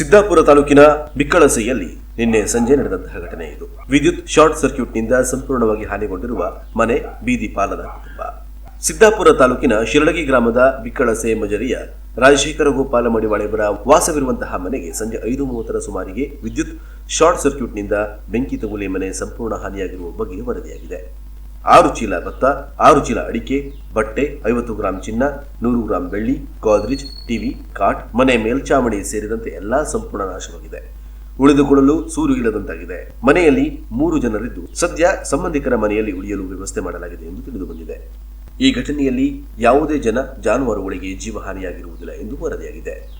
ಸಿದ್ದಾಪುರ ತಾಲೂಕಿನ ಬಿಕ್ಕಳಸೆಯಲ್ಲಿ ನಿನ್ನೆ ಸಂಜೆ ನಡೆದಂತಹ ಘಟನೆ ಇದು. ವಿದ್ಯುತ್ ಶಾರ್ಟ್ ಸರ್ಕ್ಯೂಟ್ನಿಂದ ಸಂಪೂರ್ಣವಾಗಿ ಹಾನಿಗೊಂಡಿರುವ ಮನೆ ಬೀದಿ ಪಾಲದ ಕುಟುಂಬ. ಸಿದ್ದಾಪುರ ತಾಲೂಕಿನ ಶಿರಳಗಿ ಗ್ರಾಮದ ಬಿಕ್ಕಳಸೆ ಮಜರಿಯ ರಾಜಶೇಖರ ಗೋಪಾಲ ಮಡಿವಾಳೆಯವರ ವಾಸವಿರುವಂತಹ ಮನೆಗೆ ಸಂಜೆ ಐದು ಮೂವತ್ತರ ಸುಮಾರಿಗೆ ವಿದ್ಯುತ್ ಶಾರ್ಟ್ ಸರ್ಕ್ಯೂಟ್ನಿಂದ ಬೆಂಕಿ ತಗುಲಿ ಮನೆ ಸಂಪೂರ್ಣ ಹಾನಿಯಾಗಿರುವ ಬಗ್ಗೆ ವರದಿಯಾಗಿದೆ. ಆರು ಚೀಲ ಭತ್ತ, ಆರು ಚೀಲ ಅಡಿಕೆ, ಬಟ್ಟೆ, ಐವತ್ತು ಗ್ರಾಂ ಚಿನ್ನ, ನೂರು ಗ್ರಾಂ ಬೆಳ್ಳಿ, ಗೋದ್ರೇಜ್, ಟಿವಿ, ಕಾಟ್, ಮನೆ ಮೇಲ್ಚಾವಣಿ ಸೇರಿದಂತೆ ಎಲ್ಲಾ ಸಂಪೂರ್ಣ ನಾಶವಾಗಿದೆ. ಉಳಿದುಕೊಳ್ಳಲು ಸೂರು ಇಲ್ಲದಂತಾಗಿದೆ. ಮನೆಯಲ್ಲಿ ಮೂರು ಜನರಿದ್ದು ಸದ್ಯ ಸಂಬಂಧಿಕರ ಮನೆಯಲ್ಲಿ ಉಳಿಯಲು ವ್ಯವಸ್ಥೆ ಮಾಡಲಾಗಿದೆ ಎಂದು ತಿಳಿದು ಬಂದಿದೆ ಈ ಘಟನೆಯಲ್ಲಿ ಯಾವುದೇ ಜನ ಜಾನುವಾರುಗಳಿಗೆ ಜೀವಹಾನಿಯಾಗಿರುವುದಿಲ್ಲ ಎಂದು ವರದಿಯಾಗಿದೆ.